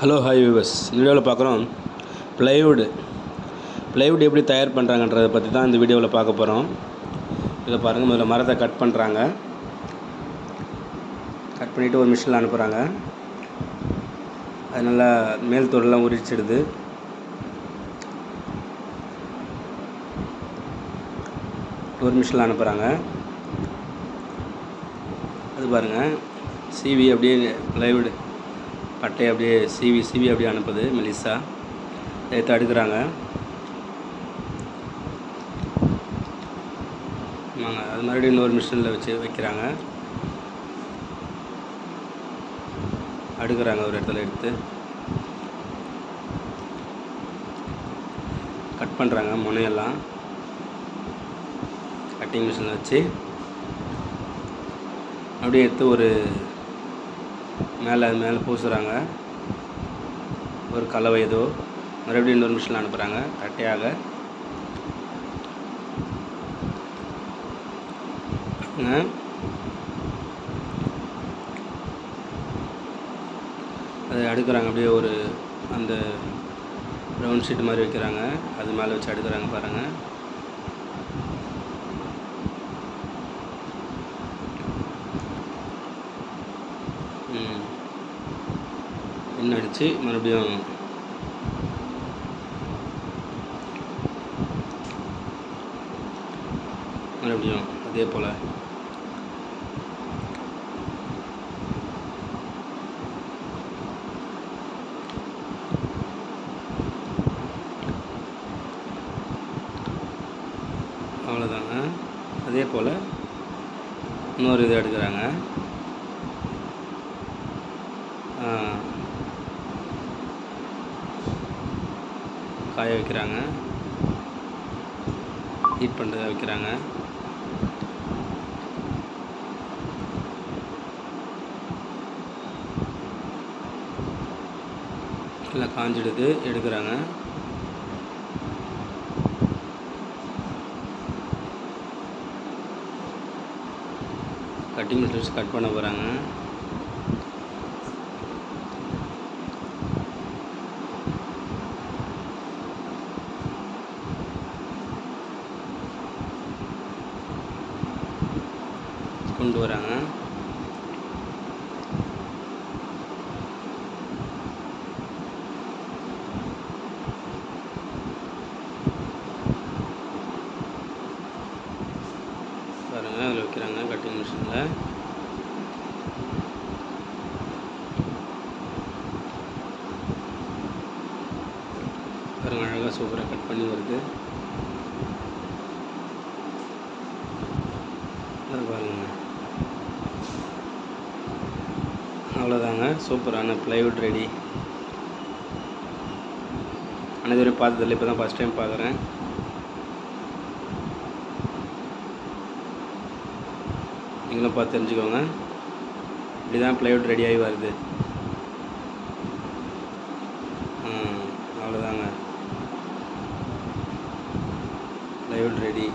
Hello hi viewers வீடியோவில் பார்க்குறோம். Plywood plywood எப்படி தயார் பண்ணுறாங்கன்றதை பற்றி தான் இந்த வீடியோவில் பார்க்க போகிறோம் இதை பாருங்கள் முதல்ல மரத்தை கட் பண்ணுறாங்க கட் பண்ணிவிட்டு ஒரு மிஷினில் அனுப்புகிறாங்க அது நல்லா மேல் தோலெல்லாம் உரிச்சிடுது. ஒரு மிஷினில் அனுப்புகிறாங்க அது பாருங்கள் சிவி அப்படியே ப்ளைவுட் அட்டையை அப்படியே சிவி சிவி அப்படியே அனுப்புது மெலிசா. எடுத்து அடுக்குறாங்க ஆமாங்க அது மறுபடியும் இன்னொரு மிஷினில் வச்சு வைக்கிறாங்க. அடுக்கிறாங்க ஒரு இடத்துல எடுத்து. கட் பண்ணுறாங்க முனையெல்லாம். கட்டிங் மிஷினில் வச்சு. அப்படியே எடுத்து ஒரு மேலே அது மேலே பூசுகிறாங்க ஒரு கலவை ஏதோ. மறுபடியும் இன்னொரு மிஷினில் அனுப்புகிறாங்க தட்டையாக. அதை அடுக்கிறாங்க. அப்படியே ஒரு அந்த ரவுண்ட் ஷீட் மாதிரி வைக்கிறாங்க. அது மேலே வச்சு எடுக்கிறாங்க பாருங்கள் பின் அடித்து மறுபடியும் மறுபடியும் அதே போல். அவ்வளோதாங்க அதே போல் இன்னொரு இது எடுக்கிறாங்க. காய வைக்கிறாங்க. ஹீட் பண்ணுறதாக வைக்கிறாங்க. நல்லா காஞ்சிடுது எடுக்கிறாங்க. கட்டிங் மெட்டீரியல்ஸ் கட் பண்ண போகிறாங்க கொண்டு வராங்க. பாருங்க அதில் வைக்கிறாங்க கட்டிங் மிஷினில் பாருங்க அழகாக சூப்பராக கட் பண்ணி வருது. அது பாருங்க. அவ்வளோதாங்க சூப்பரான ப்ளைவுட் ரெடி அனைவரும் இதுவரை பார்த்ததில்ல இப்போ தான் ஃபஸ்ட் டைம் பார்க்குறேன். நீங்களும் பார்த்து தெரிஞ்சுக்கோங்க. இப்படி தான் ப்ளைவுட் ரெடியாகி வருது. அவ்வளோதாங்க ப்ளைவுட் ரெடி